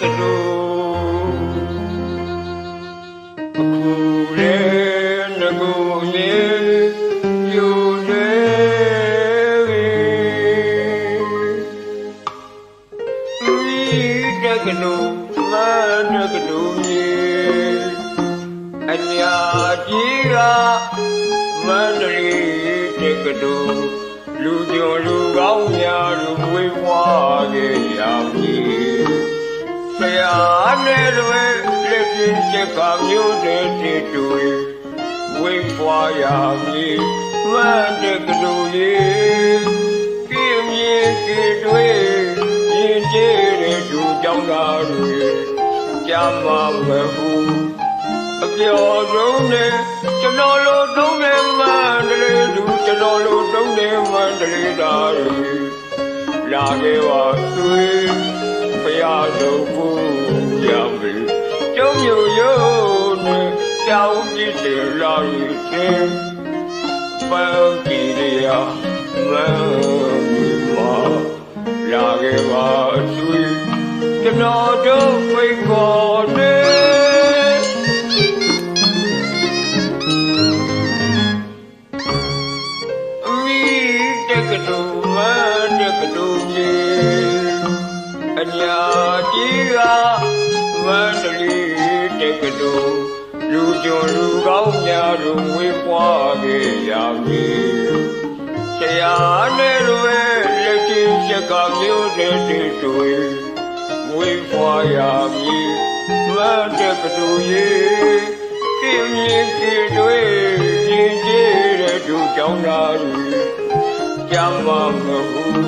ကတူအခုလေငကိုမြေယူနေမိတကတူမတကတူမြေအညာကြီးကမန္တလေးတကတူလူကျော်လူကောင်းများလူဝေးွား ရာနဲ့တွေလက်ကျင်းချက်ကမျိုးတဲ့တည်တွေဝေးွားရမည်မန္တကတူရဲ့ပြင်းမြင်ကြည်တွေရင်ကျဲတဲ့သူကြောင့်သားတွေကြမ်းမမဟုအပြော်ဆုံးနဲ့ကျွန်တော်လိုတုံးနေမှန်တလေသူကျွန်တော်လိုတုံးနေမှန်တလေသားတွေလာခဲ့ပါသွေး ဖရာတော်ကိုရပြီကျုံမျိုးရိုးနဲ့ကြောက်ကြည့်တယ်လာရခြင်းပန်းကြည့်ရမမ်းမလာခဲ့ပါသွေးကျွန်တော်တို့ဖိတ်ခေါ်နေ ပွားခဲ့ရမည်ဆရာနဲ့တွေလက်ချင်းချက်ကမျိုးတဲ့တွေဝေးပွားရမည်မတက်ကတူရေပြင်းမြင်ကြည်တွေရင်ကျဲတဲ့သူကြောင့်သာကြမ်းမမဟုတ်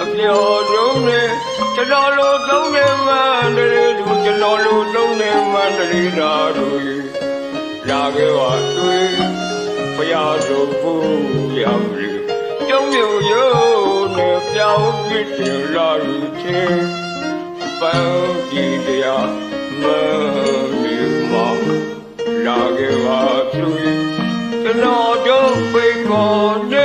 အပြော်လုံးနဲ့ကျွန်တော်လိုသုံးနေမှန်တယ်သူကျွန်တော်လိုသုံးနေမှန်တယ်သာတို့လာခဲ့ပါတွေ့ ဖရာတို့ဘူးရပြီကျုံမျိုးရိုးနဲ့ပြောင်းပြစ်တယ်လာချင်းပန်းကြည့်တရားမမီမလာခဲ့ပါတွေ့ကျွ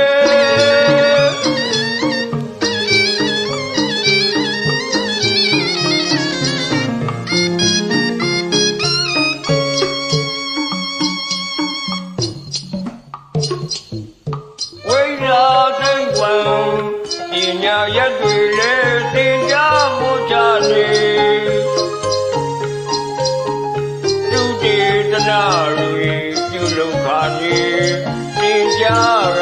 နာတွေပြုလုပ်ခါနေသင်ကြားက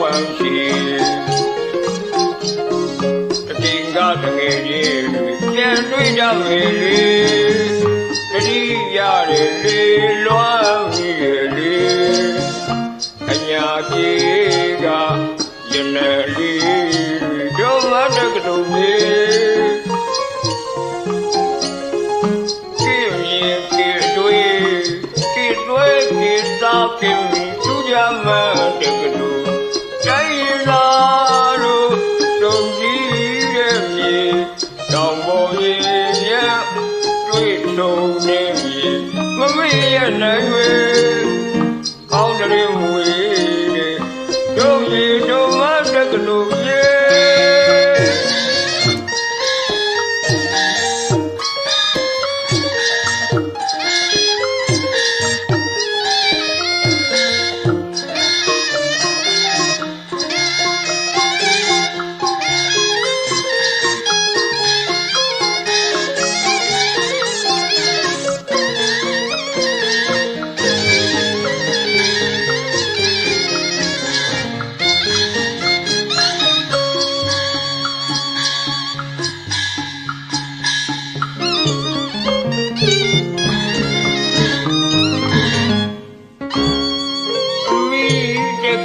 မ်းကြောက်ပန်းရှိတတိကတငယ်ကြီးတွေပြန်တွေ့ကြမေလေတတိရတယ်လေလွားမိရလေအညာကြီးကယနေ့လေးတို့မတကတူမေ တောင်ပေါ်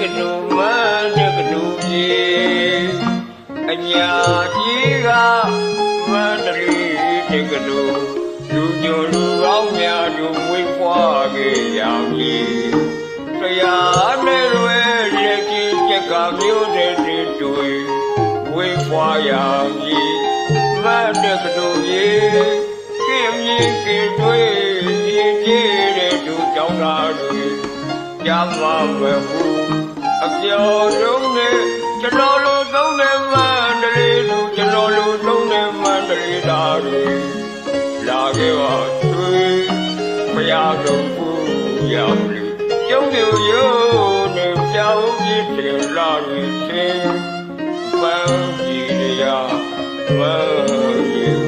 ကနုမမြကနုကြီးအညာကြီးကမန္တလေးတကနုလူညိုလူကောင်းများတို့မွေးဖွားခဲ့ရောင်ကြီးတရားနဲ့လွယ်လက်ကြီးချက်ကမျိုးတဲ့တွေ့ဝေးဖွားရောင်ကြီးမန္တကနုကြီးကင်းမြင်ကင်းတွေ့ကြည်ကြည်တဲ့တို့ကြောင့်သာတို့ Yama Wehu အပြော်လုံးနဲ့ကျွန်တော်လိုသုံးနေမှန်တလေးလူကျွန်တော်လိုသုံးနေမှန်တလေးသားတွေလာခဲ့ပါတွေ့မရတော့ဘူးရောက်လေကျုံတွေရိုးနေပြောင်းပြစ်တယ်လာတွေသင်ပန်းကြီးရဝဲမှာလာ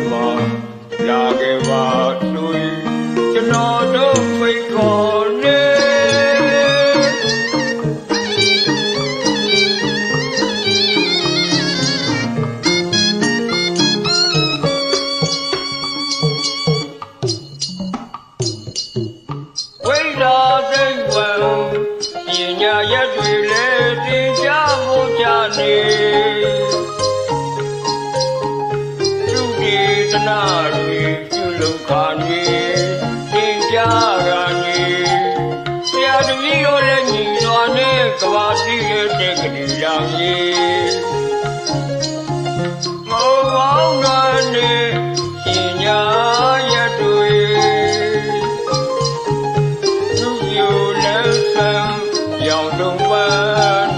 နာတွေပြုလုပ်ခါနေတင်ကြကနေဆရာတပည့်တို့လည်းညီတော်နဲ့ကဘာတိရဲ့တဲ့ကလေးရောင်ကြီးမောဘောင်းနာနဲ့ပညာရက်တွေလူပြိုလန်းဆန်းရောင်တုံပန်း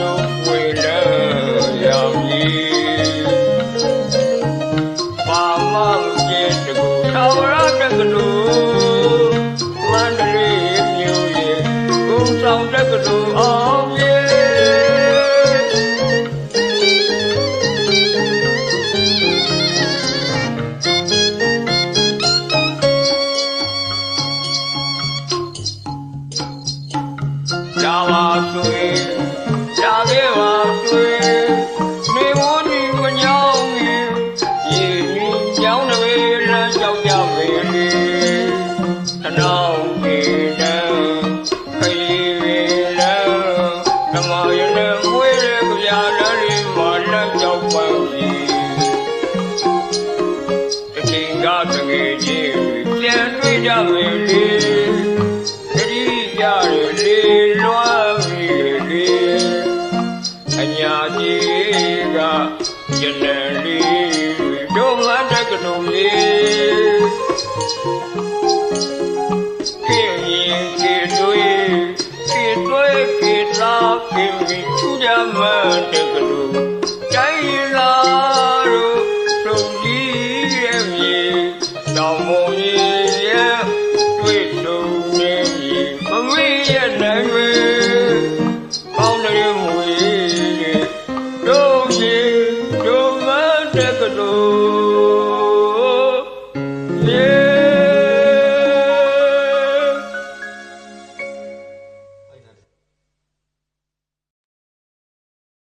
တွေ